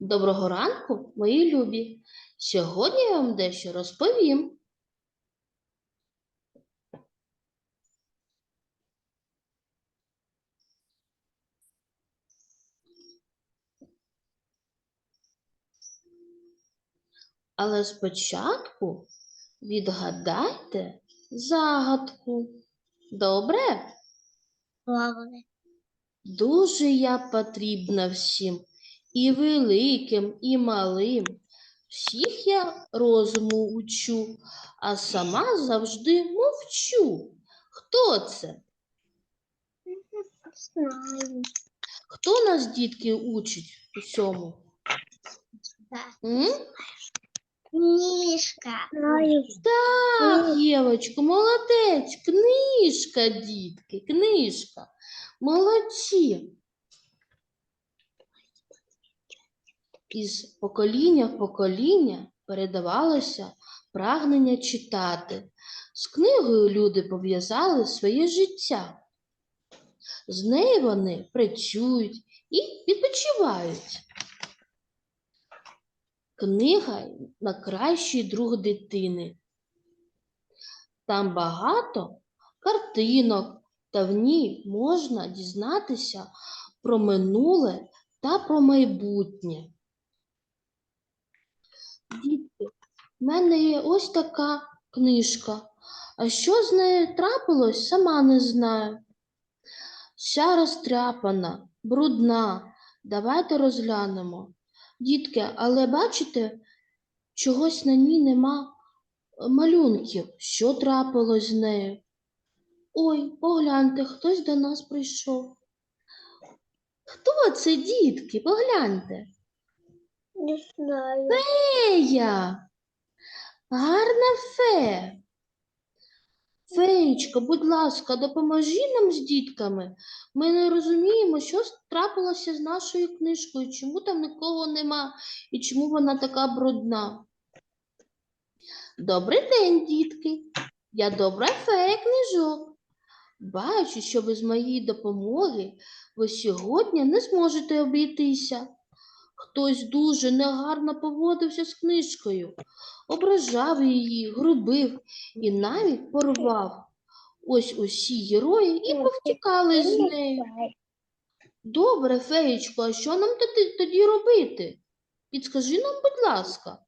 Доброго ранку, мої любі. Сьогодні я вам дещо розповім. Але спочатку відгадайте загадку. Добре? Добре. Дуже я потрібна всім, і великим, і малим. Всіх я розуму учу, а сама завжди мовчу. Хто це? Знаю. Хто нас, дітки, учить усьому? М? Книжка. Так, Євочко, молодець, книжка, дітки, книжка. Молодці. Із покоління в покоління передавалося прагнення читати. З книгою люди пов'язали своє життя. З нею вони працюють і відпочивають. Книга найкращий друг дитини. Там багато картинок, та в ній можна дізнатися про минуле та про майбутнє. Дітки, в мене є ось така книжка. А що з нею трапилось, сама не знаю. Вся розтряпана, брудна. Давайте розглянемо. Дітки, але бачите, чогось на ній нема малюнків. Що трапилось з нею? Ой, погляньте, хтось до нас прийшов. Хто це, дітки? Погляньте. Не знаю. Фея. Гарна фея. Феєчка, будь ласка, допоможи нам з дітками. Ми не розуміємо, що трапилося з нашою книжкою, чому там нікого нема і чому вона така брудна. Добрий день, дітки. Я добра фея книжок. Бачу, що без моєї допомоги ви сьогодні не зможете обійтися. Хтось дуже негарно поводився з книжкою, ображав її, грубив і навіть порвав. Ось усі герої і повтікали з нею. Добре, феєчко, а що нам тоді, робити? Підскажи нам, будь ласка,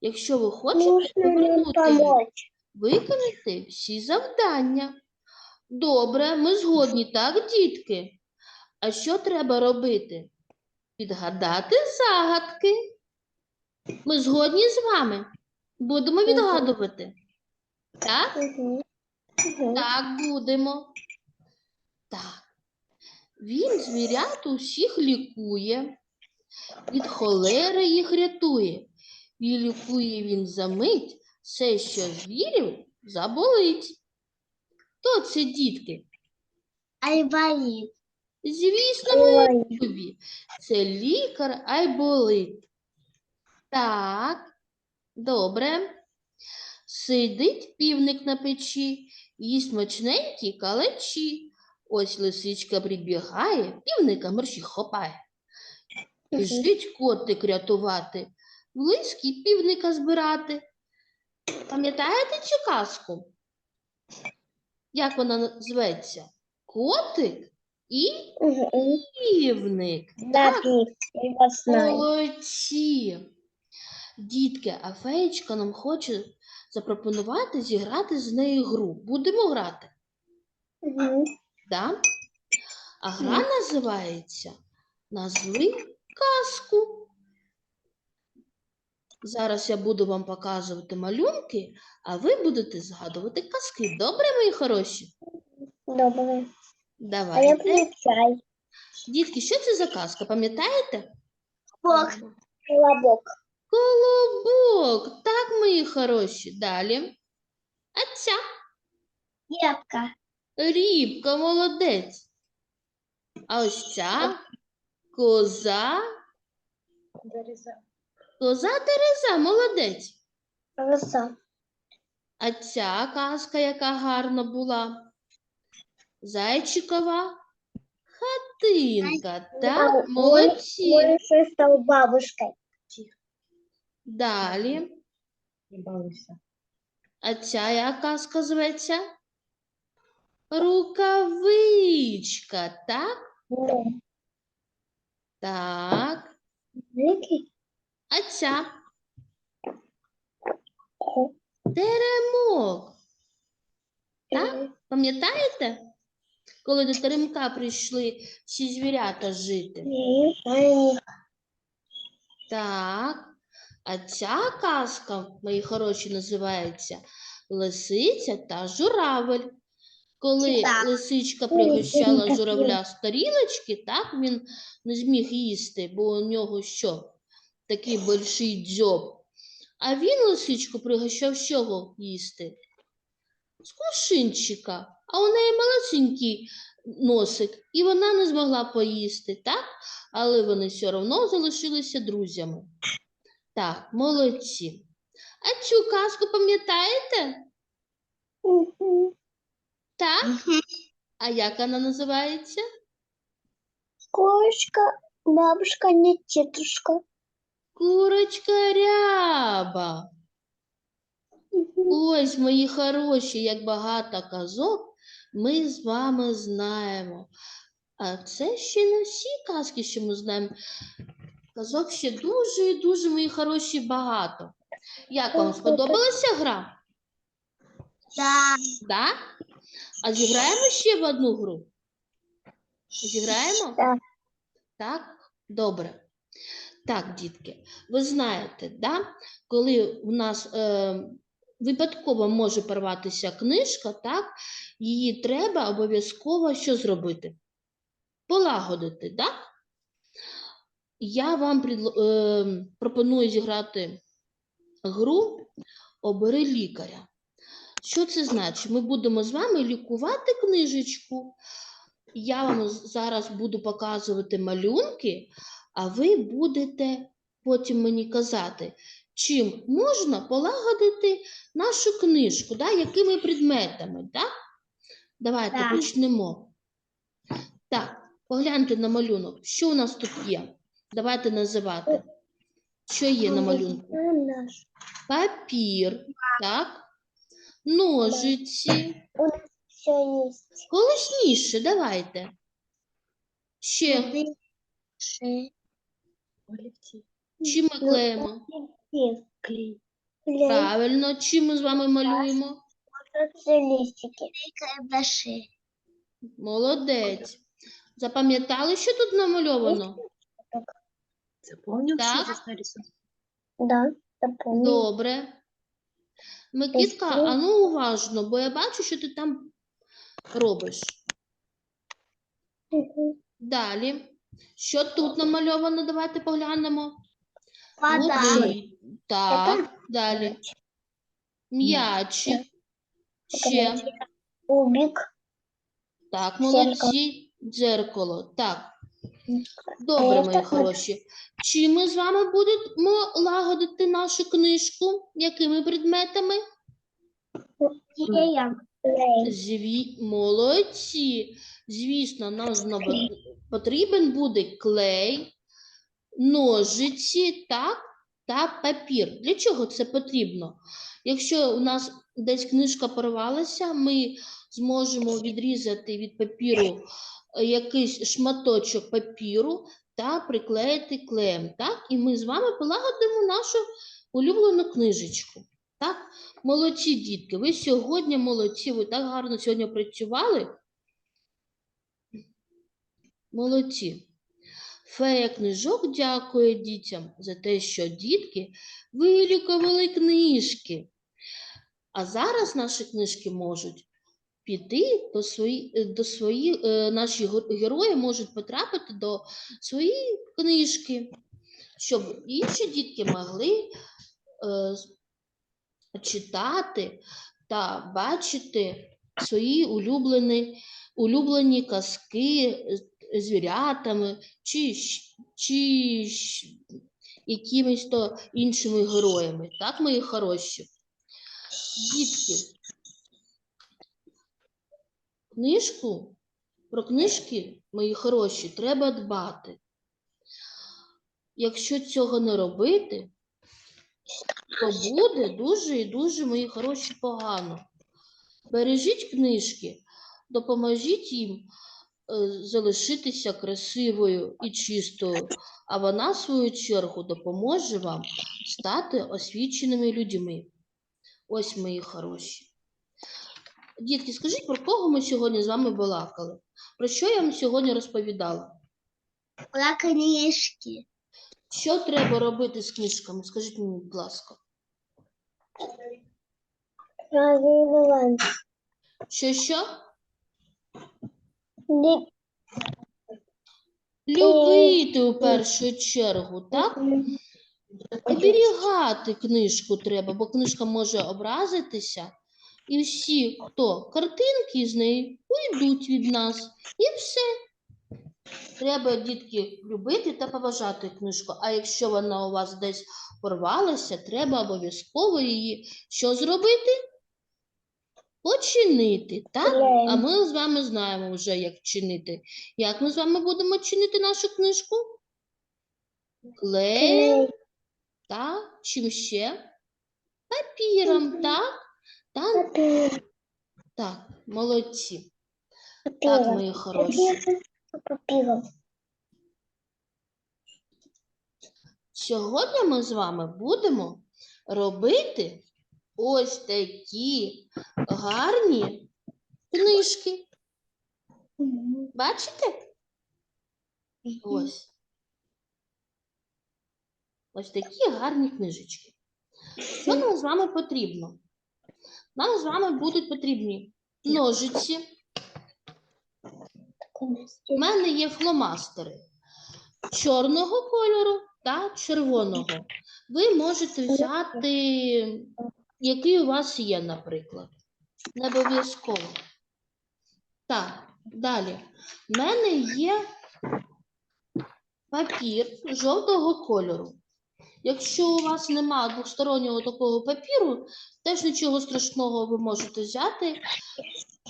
якщо ви хочете повернути її, виконати всі завдання. Добре, ми згодні, так, дітки? А що треба робити? Підгадати загадки. Ми згодні з вами. Будемо відгадувати. Так? Так, будемо. Так. Він звірят усіх лікує, від холери їх рятує. І лікує він за мить все, що звірів заболить. Хто це, дітки? Айболит. Звісно, Айболит. Це лікар Айболит. Так, добре. Сидить півник на печі, їсть смачненькі калачі. Ось лисичка прибігає, півника мерщі хопає. Біжить котик рятувати, в півника збирати. Пам'ятаєте цю казку? Як вона зветься? Котик і півник. Так, молодці. Дітки, а феєчка нам хоче запропонувати зіграти з нею гру. Будемо грати, да? А гра називається Назви казку. Зараз я буду вам показувати малюнки, а ви будете згадувати казки. Добре, мої хороші? Добре. А я Давайте. Дітки, що це за казка? Пам'ятаєте? Колобок. Колобок. Так, мої хороші. Далі. А ця Кепка. рібка, молодець. А ось ця коза. Коза Тереза, молодець. Роса. А ця казка, яка гарна була. Зайчикова Мартинка, Да, так? Молодці. Он еще стал бабушкой. Далі. А ця яка казка зветься? Рукавичка, так? Так. А ця теремок. Так? Э, Пам'ятаєте? Коли до теремка прийшли всі звірята жити? Так. А ця казка, мої хороші, називається Лисиця та журавель. Коли Так. лисичка пригощала журавля з тарілочки, так він не зміг їсти, бо у нього що? Такий больший дзьоб. А він лисичку пригощав з чого їсти? З кувшинчика. А у неї малесенький носик, і вона не змогла поїсти, так? Але вони все одно залишилися друзями. Так, молодці. А цю казку пам'ятаєте? Так? А як вона називається? Кошка, бабушка, не тетушка. Курочка ряба. Ось, мої хороші, як багато казок ми з вами знаємо. А це ще не всі казки, що ми знаємо. Казок ще дуже і дуже, мої хороші, багато. Як вам сподобалася гра? Да. Да? А зіграємо ще в одну гру? Зіграємо? Так. Так? Добре. Так, дітки, ви знаєте, да? коли у нас е, випадково може порватися книжка, так? її треба обов'язково що зробити? Полагодити, так? Я вам предло- е, пропоную зіграти гру Обери лікаря. Що це значить? Ми будемо з вами лікувати книжечку. Я вам зараз буду показувати малюнки, а ви будете потім мені казати, чим можна полагодити нашу книжку, да? якими предметами. Да? Давайте Так. почнемо. Так, погляньте на малюнок. Що у нас тут є? Давайте називати. Що є на малюнку? Папір, так? Ножиці. Голосніше, давайте. Ще чим ми клеїмо? Клей. Правильно, чим ми з вами малюємо? Це листики. Карандаши. Молодець. Запам'ятали, що тут намальовано? Запомнив, Так. що здесь нарисовано? Да, запомнил. Добре. Микітка, а ну уважно, бо я бачу, що ти там робиш. Мгм. Далі. Що тут намальовано? Давайте поглянемо. Вода. Води. Так, далі. М'ячик. Ще. Кубик. Так, молодці. Дзеркало. Так. Добре, мої хороші. Чи ми з вами будемо лагодити нашу книжку? Якими предметами? Зві... Молодці. Звісно, нам знову потрібен буде клей, ножиці, так, та папір. Для чого це потрібно? Якщо у нас десь книжка порвалася, ми зможемо відрізати від папіру е, якийсь шматочок папіру та приклеїти клеєм. Так? І ми з вами полагодимо нашу улюблену книжечку. Так? Молодці, дітки, ви сьогодні молодці, ви так гарно сьогодні працювали. Молодці. Фея книжок дякує дітям за те, що дітки вилікували книжки. А зараз наші книжки можуть піти до свої, до свої, е, наші герої можуть потрапити до своєї книжки, щоб інші дітки могли е, читати та бачити свої улюблені, улюблені казки звірятами чи, чи якимись то іншими героями. Так, мої хороші? Дітки, книжку Про книжки, мої хороші, треба дбати. Якщо цього не робити, то буде дуже і дуже, мої хороші, погано. Бережіть книжки, допоможіть їм залишитися красивою і чистою, а вона, в свою чергу, допоможе вам стати освіченими людьми. Ось мої хороші. Дітки, скажіть, про кого ми сьогодні з вами балакали? Про що я вам сьогодні розповідала? Про книжки. Що треба робити з книжками? Скажіть мені, будь ласка. Що що? Любити у першу чергу, так? Оберігати книжку треба, бо книжка може образитися, і всі, хто картинки з неї, уйдуть від нас. І все. Треба, дітки, любити та поважати книжку. А якщо вона у вас десь порвалася, треба обов'язково її що зробити? Починити, так? А ми з вами знаємо вже, як чинити. Як ми з вами будемо чинити нашу книжку? Клей. та чим ще? Папіром, так? Так, Папір. так, молодці. Так, мої хороші. Папіром. Папіром. Сьогодні ми з вами будемо робити ось такі гарні книжки. Бачите? Ось. Ось такі гарні книжечки. Що нам з вами потрібно? Нам з вами будуть потрібні ножиці. У мене є фломастери чорного кольору та червоного. Ви можете взяти, який у вас є, наприклад. Не обов'язково. Так, далі. У мене є папір жовтого кольору. Якщо у вас немає двостороннього такого папіру, теж нічого страшного ви можете взяти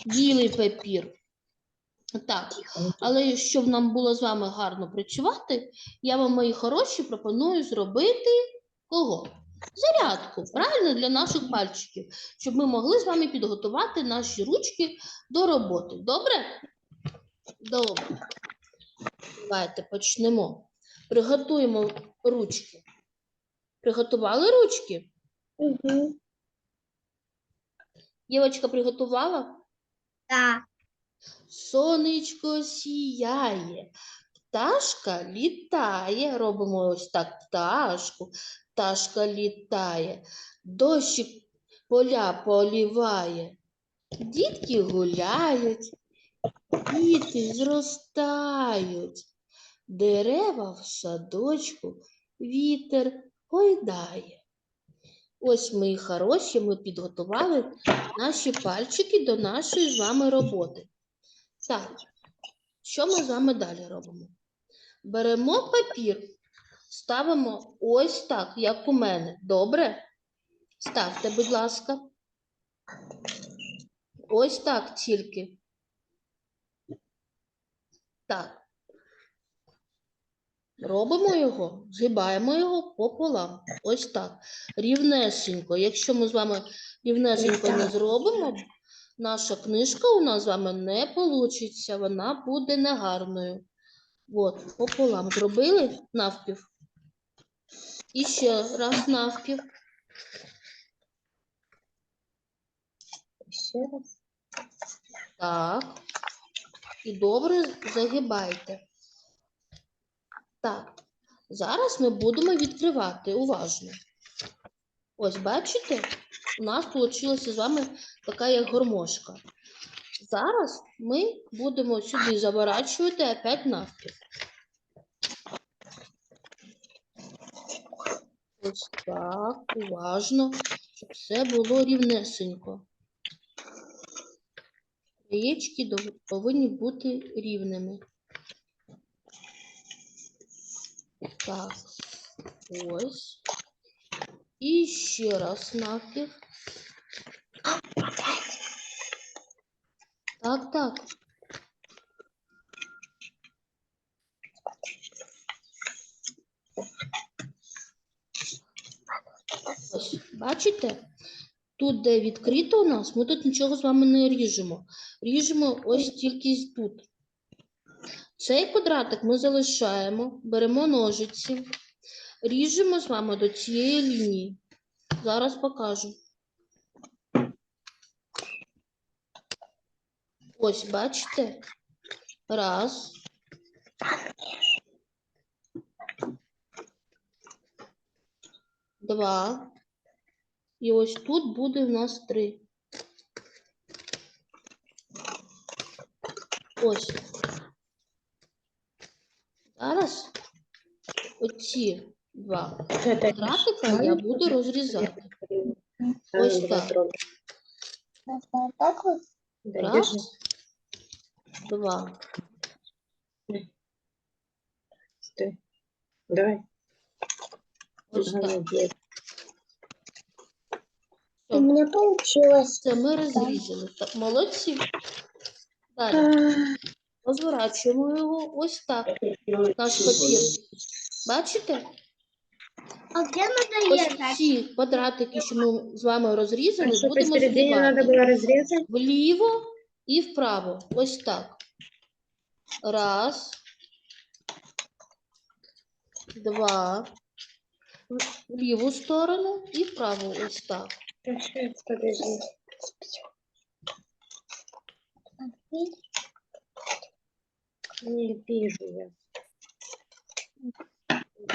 білий папір. Так, але щоб нам було з вами гарно працювати, я вам, мої хороші, пропоную зробити кого? Зарядку, правильно, для наших пальчиків, щоб ми могли з вами підготувати наші ручки до роботи. Добре? Добре. Давайте почнемо. Приготуємо ручки. Приготували ручки? Мгм. Дівочка приготувала? Так. Сонечко сіяє, пташка літає. Робимо ось так пташку, пташка літає, дощик поля поліває. Дітки гуляють, діти зростають, дерева в садочку вітер гойдає. Ось ми хороші, ми підготували наші пальчики до нашої з вами роботи. Так, що ми з вами далі робимо? Беремо папір, ставимо ось так, як у мене. Добре? Ставте, будь ласка. Ось так тільки. Так. Робимо його, згибаємо його пополам. Ось так. Рівнесенько. Якщо ми з вами рівнесенько не зробимо, наша книжка у нас з вами не вийде, вона буде негарною. От, пополам зробили навпів. І раз навпів. Ще раз. Так. І добре загибайте. Так. Зараз ми будемо відкривати уважно. Ось, бачите, у нас вийшла з вами така як гормошка. Зараз ми будемо сюди заворачувати опять навпіл. Ось так, уважно, щоб все було рівнесенько. Яєчки повинні бути рівними. Так, ось. І ще раз навпіл. Так, так. Ось, бачите? Тут, де відкрито у нас, ми тут нічого з вами не ріжемо. Ріжемо ось тільки тут. Цей квадратик ми залишаємо, беремо ножиці, ріжемо з вами до цієї лінії. Зараз покажу. Ось, бачите? Раз. Два. І ось тут буде в нас три. Ось. Зараз оці два Это квадратика я буду розрізати. Ось так. Вот так вот. Да, Раз, держи. два. Стой. Давай. Ось так. Меня получилось. Це ми розрізали. Так, молодці. Далі. Розворачуємо його ось так. Наш папір. Бачите? А где надо Ось ці квадратики, що ми з вами розрізали, А что будемо посередине надо згибати было разрезать? вліво і вправо. Ось так. Раз. Два. В ліву сторону і вправо. Ось так. Щас, подожди. Не вижу я.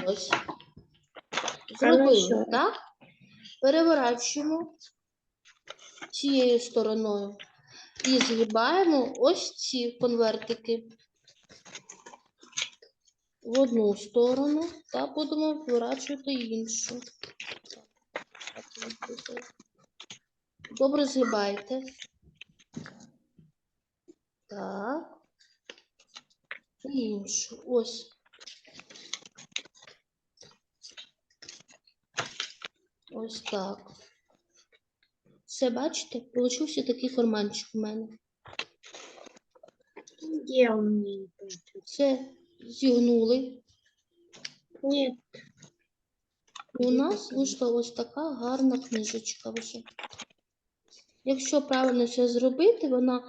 Ось. Зробили, так? Переворачуємо цією стороною і згибаємо ось ці конвертики в одну сторону та будемо виворачувати іншу. Добре згибайте. Так. І іншу. Ось. Ось так. Все, бачите? Получився такий карманчик у мене. Где он не? Це зігнули. Нет. І у нас вийшла ось така гарна книжечка вже. Якщо правильно все зробити, вона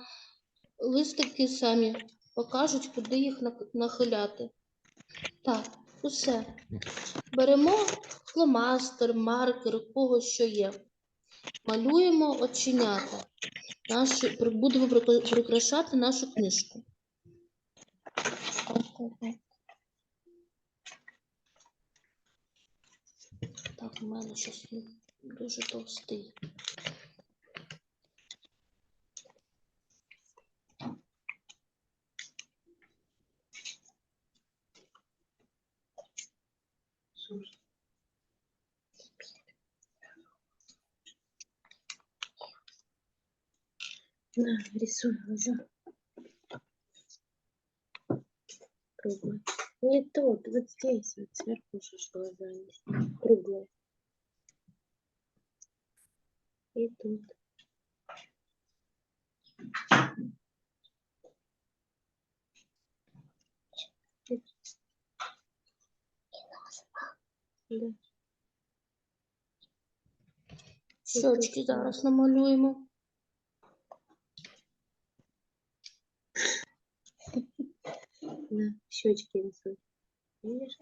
листики самі покажуть, куди їх нахиляти. Так, усе. Беремо фломастер, маркер, у кого що є. Малюємо оченята. Наші, будемо прикрашати нашу книжку. Так, у мене щось дуже товстий. На, рисуй глаза. Круглый. Не тут, вот здесь, вот сверху же глаза есть. Круглые. И тут. Да. Щочки зараз намалюємо. На, щечки рисуй. Видишь?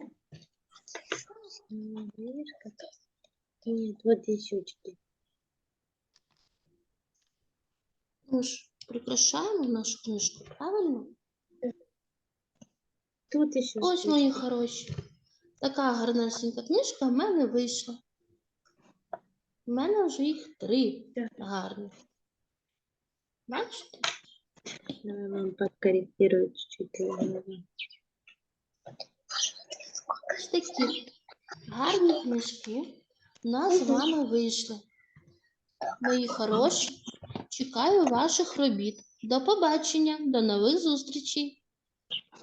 Видишь как? Нет, вот здесь щечки. Ми ж прикрашаємо нашу книжку, правильно? Тут еще Ось мої хороші. Така гарнесенька книжка в мене вийшла. У мене вже їх три гарних. Бачите? Давай вам подкорректирую чуть-чуть. такі гарні книжки у нас з вами вийшли. Мої хороші, чекаю ваших робіт. До побачення, до нових зустрічей.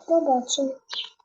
Побачимо.